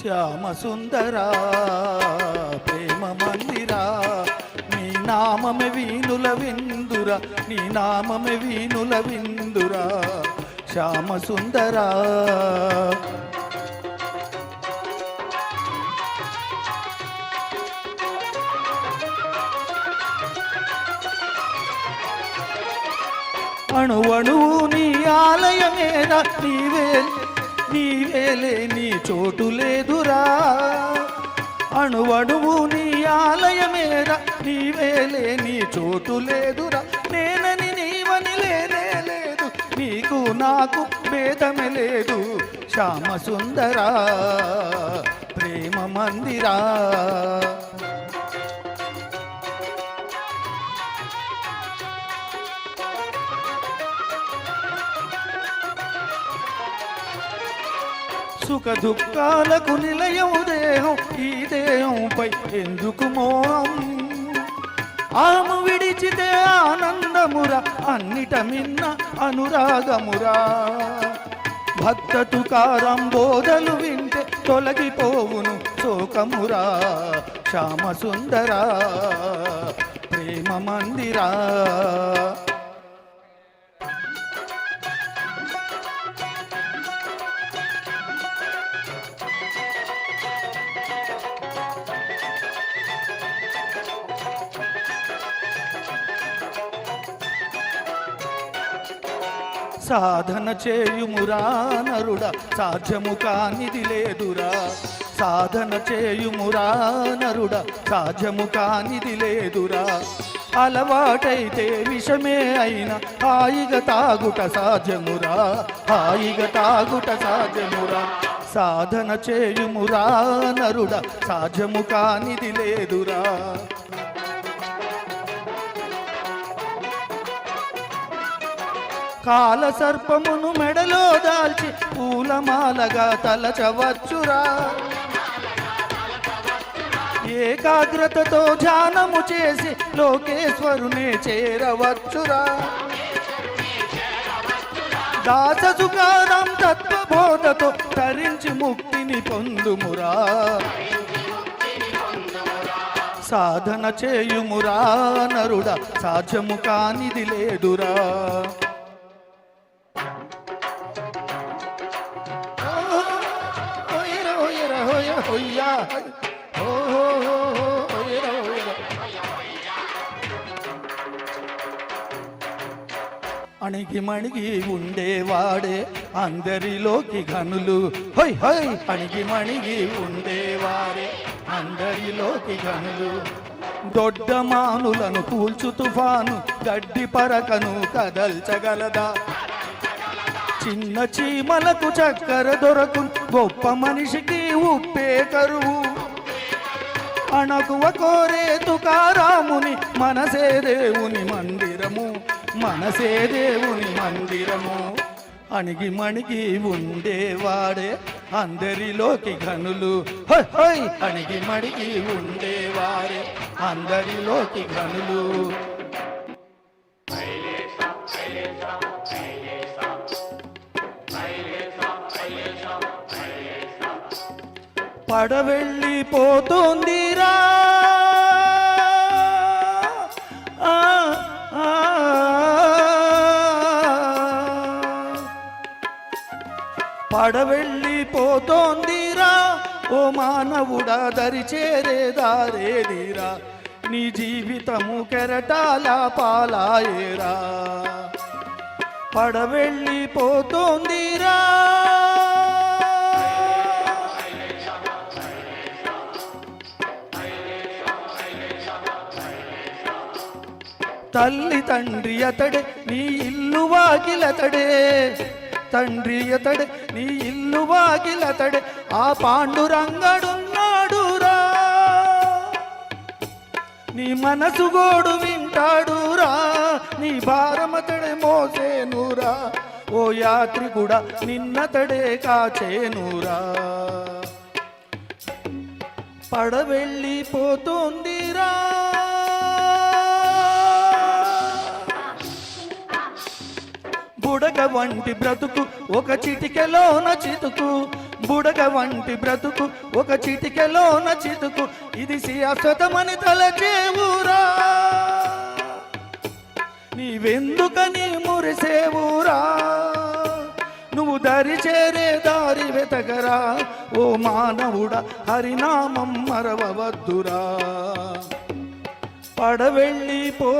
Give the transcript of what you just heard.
శ్యామ సుందరా ప్రేమ మందిరా నీ నామమే వీణుల విందురా నీ నామమే వీణుల విందురా. శ్యామ సుందరా అణువణువు నీ ఆలయమేరా. నీవే నీవేలే నీ చోటు లేదురా. అణువణువు నీ ఆలయమేరా. నీవేలే నీ చోటు లేదురా. నేనని నీవని లేనే లేదు. నీకు నాకు భేదమే లేదు. శ్యామ సుందరా ప్రేమ మందిరా. సుఖ దుఃఖాలకు నిలయం దేహం ఈ దేహంపై ఎందుకు మోహం? ఆము విడిచితే ఆనందమురా అన్నిట మిన్న అనురాగమురా. భక్త తుకారం బోధలు వింటే తొలగిపోవును శోకమురా. శ్యామ సుందరా ప్రేమ మందిరా. సాధన చేయుమురా నరుడ సాధ్యము కానిది లేదురా. సాధన చేయుమురా నరుడ సాధ్యము కానిది లేదురా. అలవాటైతే విషమే అయిన హాయిగా తాగుట సాధ్యమురా హాయిగా తాగుట సాధ్యమురా. సాధన చేయుమురా నరుడ సాధ్యము కానిది లేదురా. కాల సర్పమును మెడలో దాల్చి పూలమాలగా తలచవచ్చురా ఏకాగ్రతతో ధ్యానము చేసి లోకేశ్వరునే చేరవచ్చురా దాససుకారం తత్వబోధతో తరించి ముక్తిని పొందుమురా. సాధన చేయుమురా నరుడ సాధ్యము కానిది లేదురా. అణిగి మణిగి ఉండేవాడే అందరిలోకి గనులు హై హై. అణిగి మణిగి ఉండేవాడే అందరిలోకి గనులు దొడ్డ మానులను కూల్చు తుఫాను గడ్డి పరకను కదల్చగలదా? చిన్న చీమలకు చక్కెర దొరకు గొప్ప మనిషికి ఉప్పే కరువు. అణకువ కోరే తుకారాముని మనసే దేవుని మందిరము మనసే దేవుని మందిరము. అణిగి మణిగి ఉండేవాడే అందరిలోకి ఘనులు. అణిగి మణిగి ఉండేవాడే అందరిలోకి ఘనులు. పడవెళ్ళిపోతోందిరా ఆ, పడవెళ్ళిపోతోందిరా ఓ మానవుడా దరి చేరేదారేదిరా నీ జీవితము కెరటాల పాలాయేరా. పడవెళ్ళిపోతోందిరా తల్లి తండ్రి అతడే నీ ఇల్లు వాకిలతడే తండ్రి అతడే నీ ఇల్లు వాకిలతడే ఆ పాండురంగడున్నాడురా నీ మనసు గోడు వింటాడురా నీ భారమతడే మోసేనురా ఓ యాత్రి కూడా నిన్నతడే కాచేనురా పడవెళ్ళిపోతుంది బుడక వంటి బ్రతుకు ఒక చిటికెలోన చితుకు. బుడక వంటి బ్రతుకు ఒక చిటికెలోన చితుకు. ఇది శాశ్వతమని తలచేవురా నీవెందుకని మురిసేవురా నువ్వు దరి చేరే దారి వెతకరా? ఓ మానవుడ హరినామం మరవవద్దురా. పడవెళ్ళిపోతుందిరా